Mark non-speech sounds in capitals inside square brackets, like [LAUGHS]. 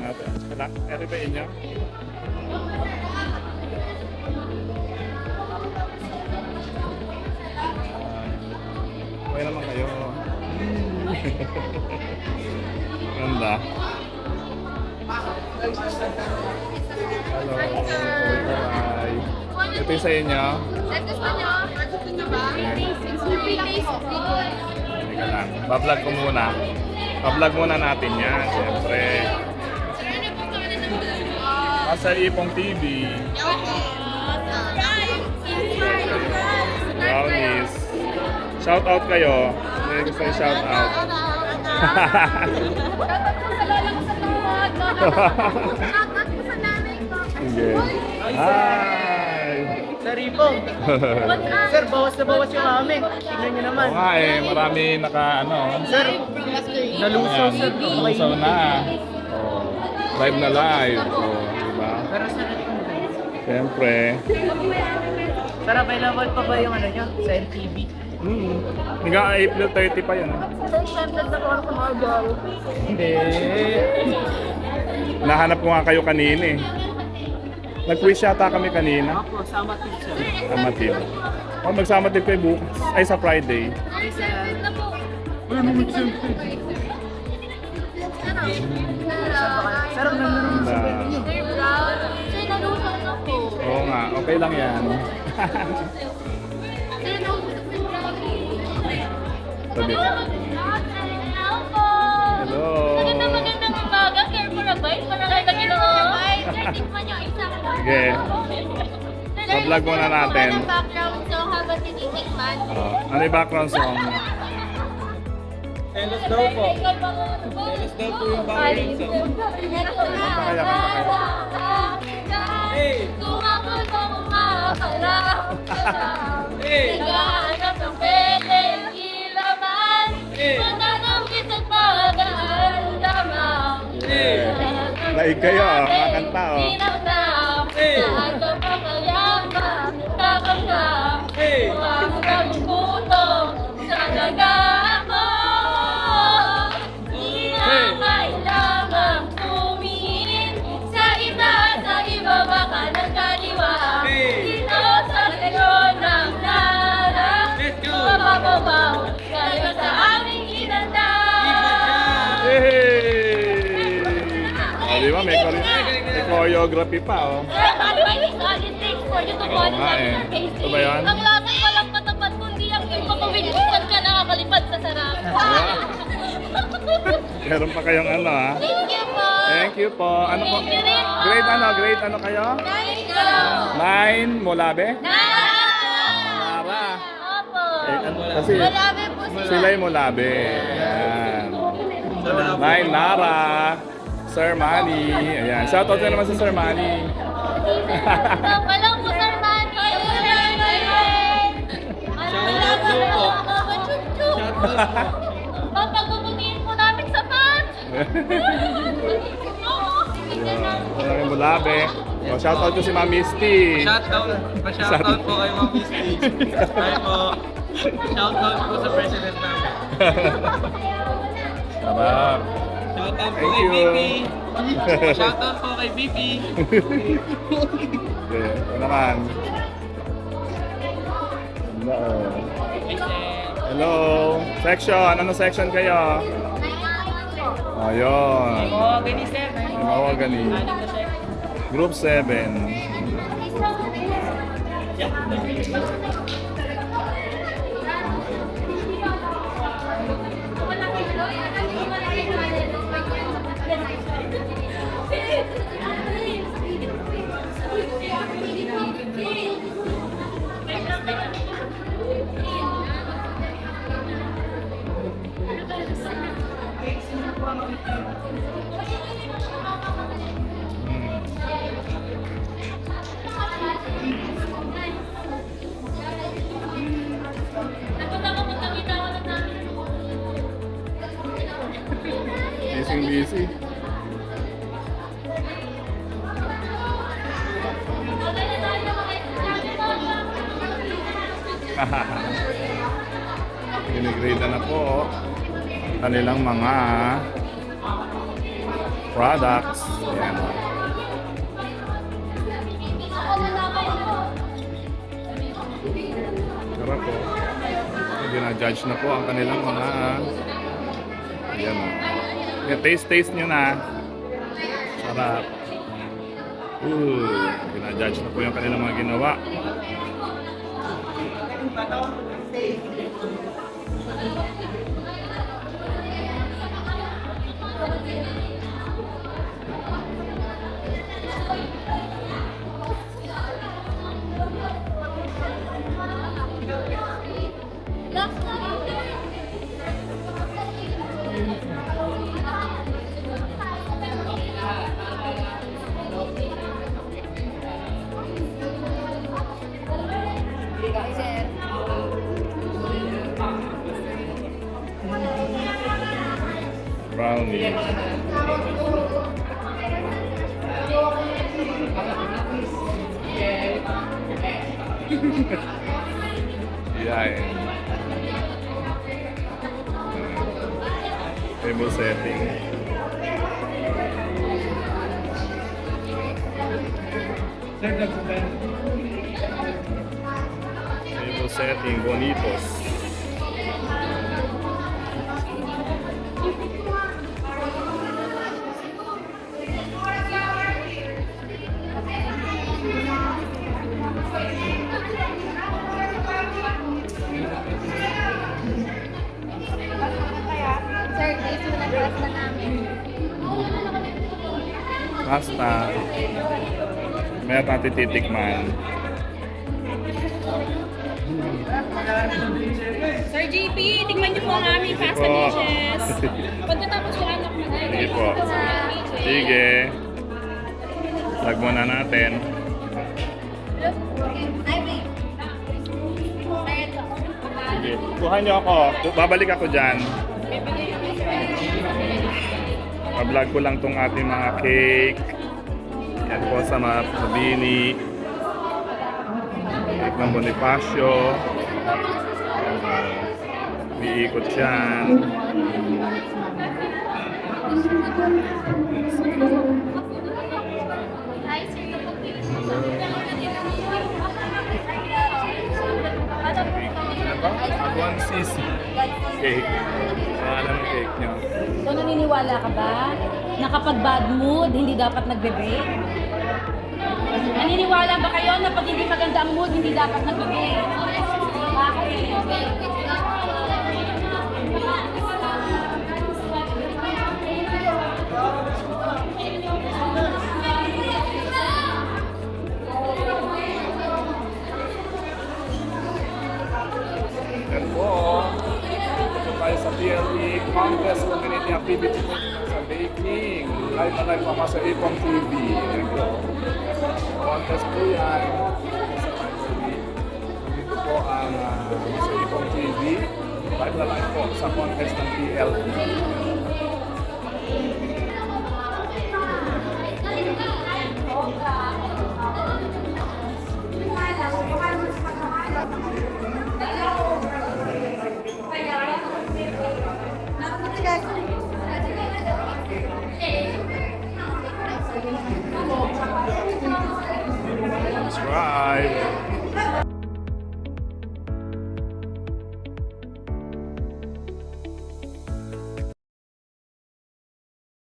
natin. Wala, eri ba inyo? Ah, Okay naman kayo. Ganda. Hello. Hi. Ito yung sa inyo. Gusto nyo? Gusto ba? Taste. Teka lang. Bablog ko muna. Bablog muna natin yan. Siyempre. Nasa Ipong TV. Brownies. Shout out kayo. May gusto yung shout out. Sa sa sa. Sige. Hi! Sir Ipong, [LAUGHS] sir, bawas na bawas yung amin. Tingnan nyo naman. Oo nga eh, marami naka ano. Sir, nalusaw sir. Lusaw na. Oh, live na live. Oh? Pero ito maganda. Siyempre. Sir, available pa ba yung ano nyo sa MTV? Hmm. Hanggang April 30 pa yun. Sir, siyempre na ako sa mga girl. Hindi. [LAUGHS] Nahanap ko nga kayo kanina eh. Nag-quiz yata kami kanina. Ako, sama team sir. Sama team. Oh, magsama din kayo bukas. Ay, sa Friday. Ay, na po. Wala mo? Sir, ang ganda naman sa Oo nga, okay lang yan. Sabi. Hello. Hello. Magandang umaga, Sir Murabay. Maraming Panginoon. Sir, tikman niyo isa. Sige. Pa-vlog muna natin. Ano background song habang tinitikman? Oh, ano yung background song? Telos daw po. Telos daw po yung background song. Kaya, kaya. Hey! Kung ako na umakarap Hey! Naghahanap ng pwedeng ilaman Hey! Matanong isa't magaan lamang Eh, Laig kayo, ah. Choreography pa, oh. Ano ba yung solid things for you to Oo follow nga sa eh. Ito ba yan? Ang lasang walang katapat kundi ang iyong pamabilisan ka nakakalipad sa sarap. Meron pa kayong ano, ha? Thank you po. Thank you po. Ano po? Thank you rin po. Grade ano? Grade ano kayo? Thank you. Nine, Mulabe? Nara! Nara. Opo. Eh, ano, kasi Malabi po sila. sila yung Mulabe. Ayan. Nine, Nara. Sir Manny. Ayan. Shoutout na naman sa Sir Manny. Lang po, Sir Man. Kayo po daw po. Namin sa pan. Ayan yung Mulabe. O, shoutout ko si Ma'am Misty. Shoutout, pa-shoutout po kay Ma'am Misty. Hi po. Shoutout po sa president namin. [LAUGHS] Sarap. Shoutout po Thank kay you. BP. [LAUGHS] Shoutout po kay BP. Okay, ito naman. Hello. Hello. Section. Ano section kayo? Ayun. Oo, gani sir. Group 7. Busy. Ginigrade [LAUGHS] na po kanilang mga products. Ayan. Sarap po. Ginajudge na po ang kanilang mga Ayan o. Yan, taste taste nyo na. Sarap. Ooh, ginajudge na po yung kanilang mga ginawa. Brownie. [LAUGHS] Yan. Table setting. Table setting, bonitos. Pasta. Meron natin titikman. Sir JP, tingnan niyo po ang aming pasta dishes. [LAUGHS] Pagkatapos yung anak mo na. Sige po. Sige. Lag muna natin. Sige. Kuhan niyo ako. Babalik ako dyan. Pa-vlog ko lang tong ating mga cake. Yan po sa mga Mabini. Cake ng Bonifacio. Uh, Iikot yan. Hi, sir. Cake. Pangalan ng cake niyo. So naniniwala ka ba na kapag bad mood, hindi dapat nagbe-bake? Naniniwala ba kayo na pag hindi maganda ang mood, hindi dapat nagbe-bake? Congress Community Activity sa baking. Live na live pa sa Ipong TV. Contest po yan. Dito po ang uh, sa Ipong TV. Live na live po sa contest ng PLE. Subscribe.